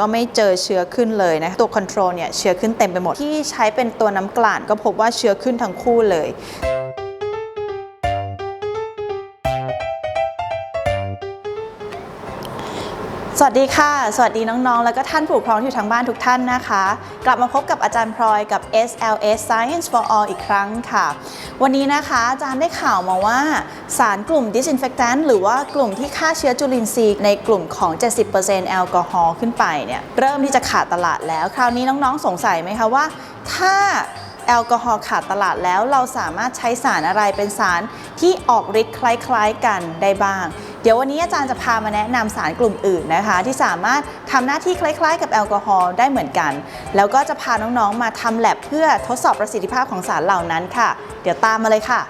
ก็ไม่เจอเชื้อขึ้นเลยนะตัวคอนโทรลเนี่ยเชื้อขึ้นเต็มไปหมดที่ใช้เป็นตัวน้ำกลั่นก็พบว่าเชื้อขึ้นทั้งคู่เลย วัสดีค่ะ สวัสดีน้องๆ แล้วก็ท่านผู้ปกครองที่อยู่ทางบ้านทุกท่านนะคะ กลับมาพบกับอาจารย์พลอยกับ SLS Science for All อีกครั้งค่ะ วันนี้นะคะอาจารย์ได้ข่าวมาว่า สารกลุ่ม disinfectant หรือว่ากลุ่มที่ฆ่าเชื้อจุลินทรีย์ในกลุ่มของ 70%แอลกอฮอล์ขึ้นไปเนี่ยเริ่มที่จะขาดตลาดแล้ว คราวนี้น้องๆ สงสัยไหมคะว่า ถ้าแอลกอฮอล์ขาดตลาดแล้วเราสามารถใช้สารอะไรเป็นสารที่ออกฤทธิ์คล้าย ๆ กันได้บ้าง เดี๋ยววันนี้อาจารย์จะพามาแนะนำสารกลุ่มอื่นนะคะ ที่สามารถทำหน้าที่คล้ายๆ กับแอลกอฮอล์ได้เหมือนกัน แล้วก็จะพาน้องๆมาทำแลบเพื่อทดสอบประสิทธิภาพของสารเหล่านั้นค่ะ เดี๋ยวตามมาเลยค่ะ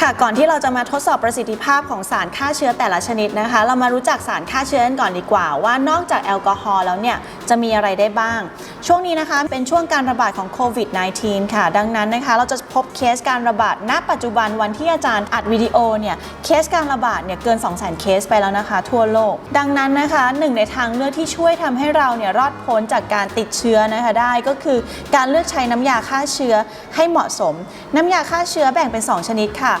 ค่ะก่อนที่เราจะมาทดสอบประสิทธิภาพของสารฆ่าเชื้อแต่ละชนิดนะคะ เรามารู้จักสารฆ่าเชื้อกันก่อนดีกว่า ว่านอกจากแอลกอฮอล์แล้วเนี่ยจะมีอะไรได้บ้าง ช่วงนี้นะคะเป็นช่วงการระบาดของโควิด -19 ค่ะ ดังนั้นนะคะ เราจะ พบเคสการระบาด ณ ปัจจุบันวันที่อาจารย์อัดวิดีโอเนี่ยเคสการระบาดเนี่ยเกิน 2 0 0 0 0เคสไปแล้วนะคะ ทั่วโลก ดังนั้นนะคะหนึ่งในทางเลือกที่ช่วยทำให้เราเนี่ยรอดพ้นจากการติดเชื้อนะคะได้ก็คือการเลือกใช้น้ำยาฆ่าเชื้อให้เหมาะสม น้ำยาฆ่าเชื้อแบ่งเป็น 2 ชนิดค่ะ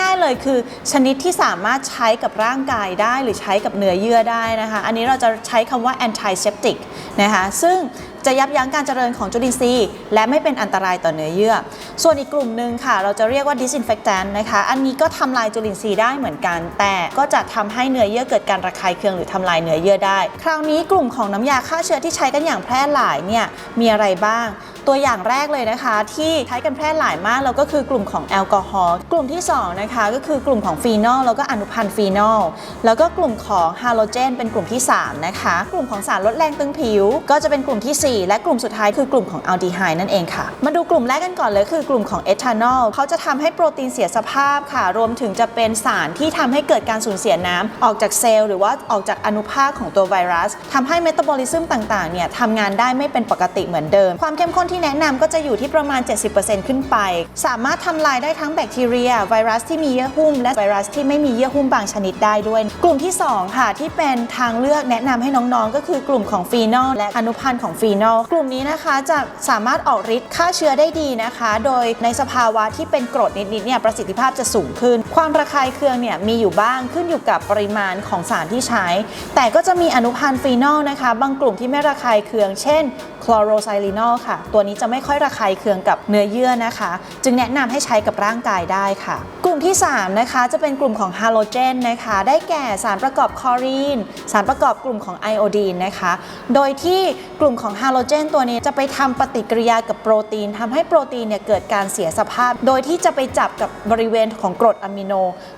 ง่าย ๆ เลยคือชนิดที่สามารถใช้กับร่างกายได้หรือใช้กับเนื้อเยื่อได้นะคะ อันนี้เราจะใช้คำว่า antiseptic นะคะซึ่ง จะยับยั้งการเจริญของจุลินทรีย์และไม่เป็นอันตรายต่อเนื้อเยื่อ ส่วนอีกกลุ่มหนึ่งค่ะ เราจะเรียกว่า disinfectant นะคะ อันนี้ก็ทำลายจุลินทรีย์ได้เหมือนกัน แต่ก็จะทำให้เนื้อเยื่อเกิดการระคายเคืองหรือทำลายเนื้อเยื่อได้ คราวนี้กลุ่มของน้ำยาฆ่าเชื้อที่ใช้กันอย่างแพร่หลายเนี่ยมีอะไรบ้างตัวอย่างแรกเลยนะคะ ที่ใช้กันแพร่หลายมากแล้วก็คือกลุ่มของแอลกอฮอล์กลุ่มที่2นะคะก็คือกลุ่มของฟีนอลแล้วก็อนุพันธ์ฟีนอลแล้วก็กลุ่มของฮาโลเจน เป็นกลุ่มที่ 3 นะคะ กลุ่มของสารลดแรงตึงผิว ก็จะเป็นกลุ่มทีสี่4 และกลุ่มสุดท้ายคือกลุ่มของอัลดีไฮดนั่นเองค่ะ มาดูกลุ่มแรกกันก่อนเลยคือกลุ่มของเอทานอลเขาจะทำให้โปรตีนเสียสภาพค่ะ รวมถึงจะเป็นสารที่ทำให้เกิดการสูญเสียน้ำออกจากเซลล์หรือว่าออกจากอนุภาคของตัวไวรัสทำให้เมตาบอลิซึมต่างๆเนี่ยทำงานได้ไม่เป็นปกติเหมือนเดิม ความเข้มข้นที่แนะนำก็จะอยู่ที่ประมาณ 70%ขึ้นไป สามารถทำลายได้ทั้งแบคทีเรีย ไวรัสที่มีเยื่อหุ้ม และไวรัสที่ไม่มีเยื่อหุ้มบางชนิดได้ด้วย กลุ่มที่ 2 ค่ะ ที่เป็นทางเลือกแนะนำให้น้องๆ ก็คือกลุ่มของฟีนอลและอนุพันธ์ของฟีนอลกลุ่มนี้นะคะจะสามารถออกฤทธิ์ฆ่าเชื้อได้ดีนะคะ โดยในสภาวะที่เป็นกรดนิดๆเนี่ยประสิทธิภาพจะสูงขึ้น ความระคายเคืองเนี่ยมีอยู่บ้างขึ้นอยู่กับปริมาณของสารที่ใช้ แต่ก็จะมีอนุพันธ์ฟีนอลนะคะ บางกลุ่มที่ไม่ระคายเคือง เช่นคลอโรไซลินอลค่ะตัววนี้จะไม่ค่อยระคายเคืองกับเนื้อเยื่อนะคะ จึงแนะนำให้ใช้กับร่างกายได้ค่ะ กลุ่มที่ 3 นะคะ จะเป็นกลุ่มของฮาโลเจนนะคะ ได้แก่สารประกอบคลอรีน สารประกอบกลุ่มของไอโอดีนนะคะ โดยที่กลุ่มของฮาโลเจนตัวนี้จะไปทำปฏิกิริยากับโปรตีนทำให้โปรตีนเนี่ยเกิดการเสียสภาพ โดยที่จะไปจับกับบริเวณของกรดอะมิโน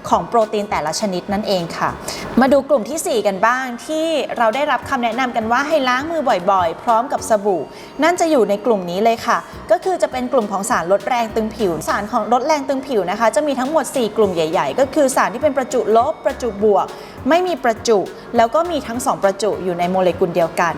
ของโปรตีนแต่ละชนิดนั่นเองค่ะ มาดูกลุ่มทีสี่4 กันบ้างที่เราได้รับคำแนะนำกันว่าให้ล้างมือบ่อยๆ พร้อมกับสบู่ นั่นจะอยู่ในกลุ่มนี้เลยค่ะ ก็คือจะเป็นกลุ่มของสารลดแรงตึงผิว สารของลดแรงตึงผิวนะคะ จะมีทั้งหมด 4 กลุ่มใหญ่ ๆ ก็คือสารที่เป็นประจุลบประจุบวก ไม่มีประจุ แล้วก็มีทั้ง 2 ประจุอยู่ในโมเลกุลเดียวกัน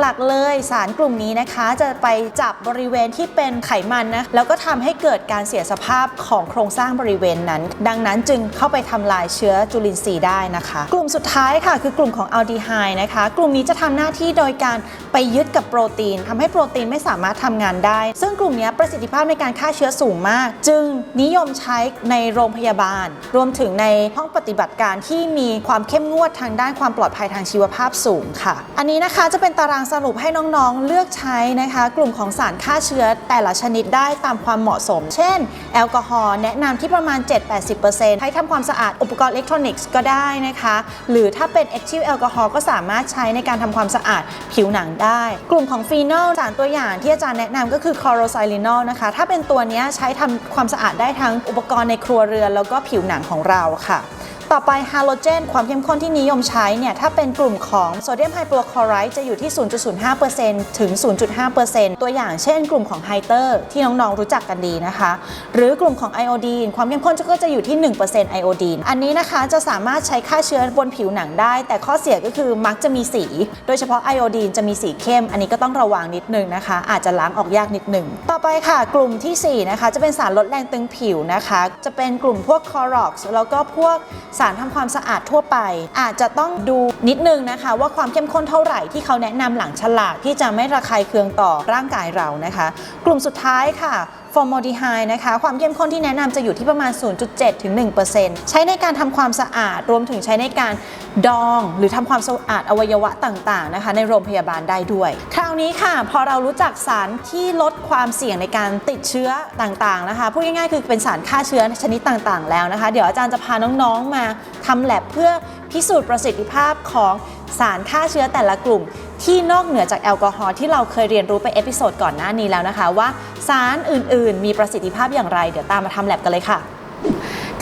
หลักๆเลยสารกลุ่มนี้นะคะจะไปจับบริเวณที่เป็นไขมันนะแล้วก็ทำให้เกิดการเสียสภาพของโครงสร้างบริเวณนั้น ดังนั้นจึงเข้าไปทำลายเชื้อจุลินทรีย์ได้นะคะ กลุ่มสุดท้ายค่ะคือกลุ่มของอัลดีไฮด์นะคะ กลุ่มนี้จะทำหน้าที่โดยการไปยึดกับโปรตีนทำให้โปรตีนไม่สามารถทำงานได้ ซึ่งกลุ่มนี้ประสิทธิภาพในการฆ่าเชื้อสูงมาก จึงนิยมใช้ในโรงพยาบาล รวมถึงในห้องปฏิบัติการที่มีความเข้มงวดทางด้านความปลอดภัยทางชีวภาพสูงค่ะ อันนี้นะคะจะเป็นตารางสรุปให้น้องๆ เลือกใช้นะคะ กลุ่มของสารฆ่าเชื้อแต่ละชนิดได้ตามความเหมาะสม เช่น แอลกอฮอล์แนะนำที่ประมาณ 7-80%ใช้ทำความสะอาดอุปกรณ์อิเล็กทรอนิกส์ก็ได้นะคะ หรือถ้าเป็นเอทิลแอลกอฮอล์ก็สามารถใช้ในการทำความสะอาดผิวหนังได้ กลุ่มของฟีนอลสารตัวอย่างที่อาจารย์แนะนำก็คือคลอโรไซลินอลนะคะ ถ้าเป็นตัวนี้ใช้ทำความสะอาดได้ทั้งอุปกรณ์ในครัวเรือนแล้วก็ผิวหนังของเราค่ะ ต่อไปฮาโลเจน ความเข้มข้นที่นิยมใช้เนี่ยถ้าเป็นกลุ่มของโซเดียมไฮโปคลอไรด์จะอยู่ที่ 0.05%ถึง 0.5%ตัวอย่างเช่นกลุ่มของไฮเตอร์ที่น้อง ๆ รู้จักกันดีนะคะ หรือกลุ่มของไอโอดีน ความเข้มข้นก็จะอยู่ที่ 1%ไอโอดีน อันนี้นะคะจะสามารถใช้ฆ่าเชื้อบนผิวหนังได้ แต่ข้อเสียก็คือมักจะมีสี โดยเฉพาะไอโอดีนจะมีสีเข้ม อันนี้ก็ต้องระวังนิดนึงนะคะ อาจจะล้างออกยากนิดนึงต่อไปค่ะ กลุ่มทีสี่4นะคะจะเป็นสารลดแรงตึงผิวนะคะ จะเป็นกลุ่มพวกคอร็อกซ์แล้วก็พวกสารทำความสะอาดทั่วไป อาจจะต้องดูนิดนึงนะคะ ว่าความเข้มข้นเท่าไหร่ที่เขาแนะนำหลังฉลากที่จะไม่ระคายเคืองต่อร่างกายเรานะคะ กลุ่มสุดท้ายค่ะ ฟอร์ม d ลดีไฮนะคะ ความเข้มข้นที่แนะนำจะอยู่ที่ประมาณ 0.7 ถึง 1%ใช้ในการทำความสะอาด รวมถึงใช้ในการดองหรือทำความสะอาดอวัยวะต่างๆนะคะ ในโรงพยาบาลได้ด้วย คราวนี้ค่ะ พอเรารู้จักสารที่ลดความเสี่ยงในการติดเชื้อต่างๆนะคะพูดง่ายๆคือเป็นสารฆ่าเชื้อชนิดต่างๆ แล้วนะคะ เดี๋ยวอาจารย์จะพาน้องๆมาทำแลบเพื่อพิสูจน์ประสิทธิภาพของ สารฆ่าเชื้อแต่ละกลุ่ม ที่นอกเหนือจากแอลกอฮอล์ที่เราเคยเรียนรู้ไปเอพิโซดก่อนหน้านี้แล้วนะคะ ว่าสารอื่นๆ มีประสิทธิภาพอย่างไร เดี๋ยวตามมาทำแลบกันเลยค่ะ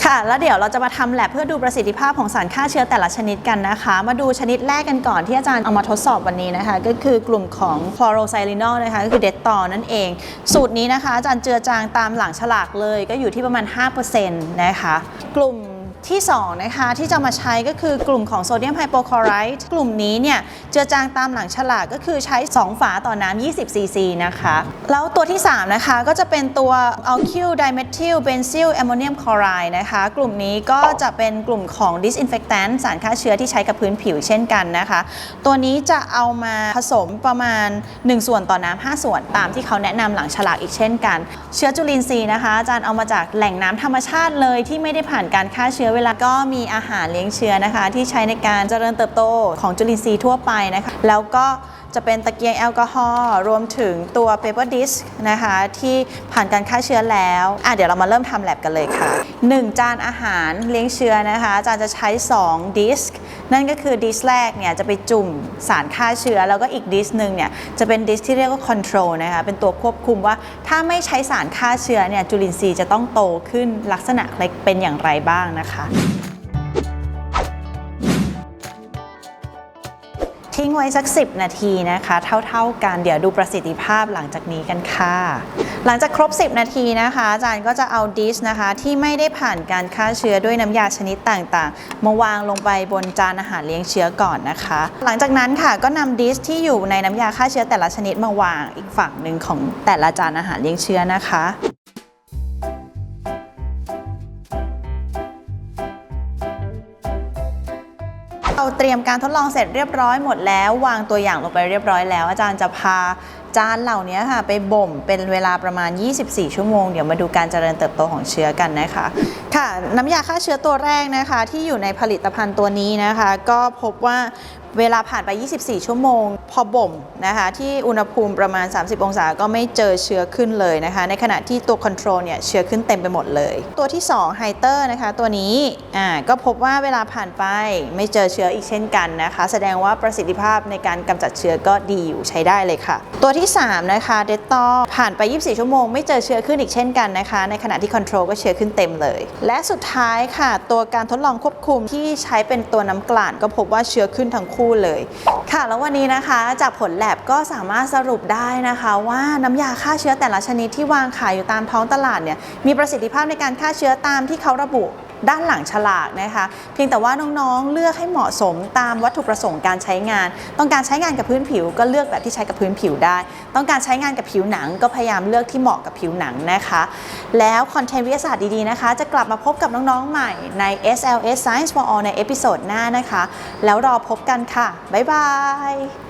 ค่ะ แล้วเดี๋ยวเราจะมาทำแลบเพื่อดูประสิทธิภาพของสารฆ่าเชื้อแต่ละชนิดกันนะคะ มาดูชนิดแรกกันก่อนที่อาจารย์เอามาทดสอบวันนี้นะคะ ก็คือกลุ่มของคลอโรไซลินอลนะคะก็คือเดตตอนั่นเอง สูตรนี้นะคะ อาจารย์เจือจางตามหลังฉลากเลยก็อยู่ที่ประมาณ 5%นะคะ กลุ่ม ที่2นะคะที่จะมาใช้ก็คือกลุ่มของโซเดียมไฮโปคลอไรด์กลุ่มนี้เนี่ยเจือจางตามหลังฉลากก็คือใช้ 2 ฝาต่อน้ำ20ซีซีนะคะ แล้วตัวที่ 3 นะคะก็จะเป็นตัว alkyl dimethyl benzyl ammonium chloride นะคะกลุ่มนี้ก็จะเป็นกลุ่มของ disinfectant สารฆ่าเชื้อที่ใช้กับพื้นผิวเช่นกันนะคะ ตัวนี้จะเอามาผสมประมาณ 1 ส่วนต่อน้ำ5ส่วนตามที่เขาแนะนำหลังฉลากอีกเช่นกัน เชื้อจุลินทรีย์นะคะอาจารย์เอามาจากแหล่งน้ำธรรมชาติเลยที่ไม่ได้ผ่านการฆ่าเชื้อเวลาก็มีอาหารเลี้ยงเชื้อนะคะ ที่ใช้ในการเจริญเติบโตของจุลินทรีย์ทั่วไปนะคะ แล้วก็ จะเป็นตะเกียงแอลกอฮอล์รวมถึงตัว paper disc นะคะ ที่ผ่านการฆ่าเชื้อแล้วอะเดี๋ยวเรามาเริ่มทำแลบกันเลยค่ะ 1 จานอาหารเลี้ยงเชื้อนะคะอาจารย์จะใช้2ดิสก์นั่นก็คือดิสก์แรกเนี่ยจะไปจุ่มสารฆ่าเชื้อ แล้วก็อีกดิสก์หนึ่งเนี่ยจะเป็นดิสก์ที่เรียกว่า control นะคะเป็นตัวควบคุมว่าถ้าไม่ใช้สารฆ่าเชื้อเนี่ยจุลินทรีย์จะต้องโตขึ้นลักษณะเป็นอย่างไรบ้างนะคะ ทิ้งไว้สัก 10 นาทีนะคะ เท่าๆกันเดี๋ยวดูประสิทธิภาพหลังจากนี้กันค่ะ หลังจากครบ 10 นาทีนะคะอาจารย์ก็จะเอาดิสนะคะ ที่ไม่ได้ผ่านการฆ่าเชื้อด้วยน้ำยาชนิดต่างๆ มาวางลงไปบนจานอาหารเลี้ยงเชื้อก่อนนะคะ หลังจากนั้นค่ะก็นำดิสที่อยู่ในน้ำยาฆ่าเชื้อแต่ละชนิดมาวางอีกฝั่งหนึ่งของแต่ละจานอาหารเลี้ยงเชื้อนะคะ เราเตรียมการทดลองเสร็จเรียบร้อยหมดแล้ว วางตัวอย่างลงไปเรียบร้อยแล้ว อาจารย์จะพาจานเหล่านี้ค่ะไปบ่มเป็นเวลาประมาณ 24 ชั่วโมง เดี๋ยวมาดูการเจริญเติบโตของเชื้อกันนะคะ ค่ะ น้ำยาฆ่าเชื้อตัวแรกนะคะ ที่อยู่ในผลิตภัณฑ์ตัวนี้นะคะ ก็พบว่า เวลาผ่านไป 24 ชั่วโมง พอบ่มนะคะที่อุณหภูมิประมาณ 30 องศาก็ไม่เจอเชื้อขึ้นเลยนะคะ ในขณะที่ตัวคอนโทรลเนี่ยเชื้อขึ้นเต็มไปหมดเลย ตัวที่2ไฮเตอร์นะคะตัวนี้อ่าก็พบว่าเวลาผ่านไปไม่เจอเชื้ออีกเช่นกันนะคะ แสดงว่าประสิทธิภาพในการกำจัดเชื้อก็ดีอยู่ใช้ได้เลยค่ะ ตัวที่ 3 นะคะเดตตอผ่านไป 24 ชั่วโมง ไม่เจอเชื้อขึ้นอีกเช่นกันนะคะ ในขณะที่คอนโทรลก็เชื้อขึ้นเต็มเลย และสุดท้ายค่ะ ตัวการทดลองควบคุมที่ใช้เป็นตัวน้ำกลั่นก็พบว่าเชื้อขึ้นทั้งคู่เลย ค่ะแล้ววันนี้นะคะจากผลแลบก็สามารถสรุปได้นะคะว่าน้ำยาฆ่าเชื้อแต่ละชนิดที่วางขายอยู่ตามท้องตลาดเนี่ยมีประสิทธิภาพในการฆ่าเชื้อตามที่เขาระบุ ด้านหลังฉลากนะคะ เพียงแต่ว่าน้องๆ เลือกให้เหมาะสมตามวัตถุประสงค์การใช้งาน ต้องการใช้งานกับพื้นผิวก็เลือกแบบที่ใช้กับพื้นผิวได้ ต้องการใช้งานกับผิวหนังก็พยายามเลือกที่เหมาะกับผิวหนังนะคะ แล้วคอนเทนต์วิทยาศาสตร์ดีๆนะคะ จะกลับมาพบกับน้องๆ ใหม่ใน SLS Science for All ในเอพิโซดหน้านะคะ แล้วรอพบกันค่ะ บ๊ายบาย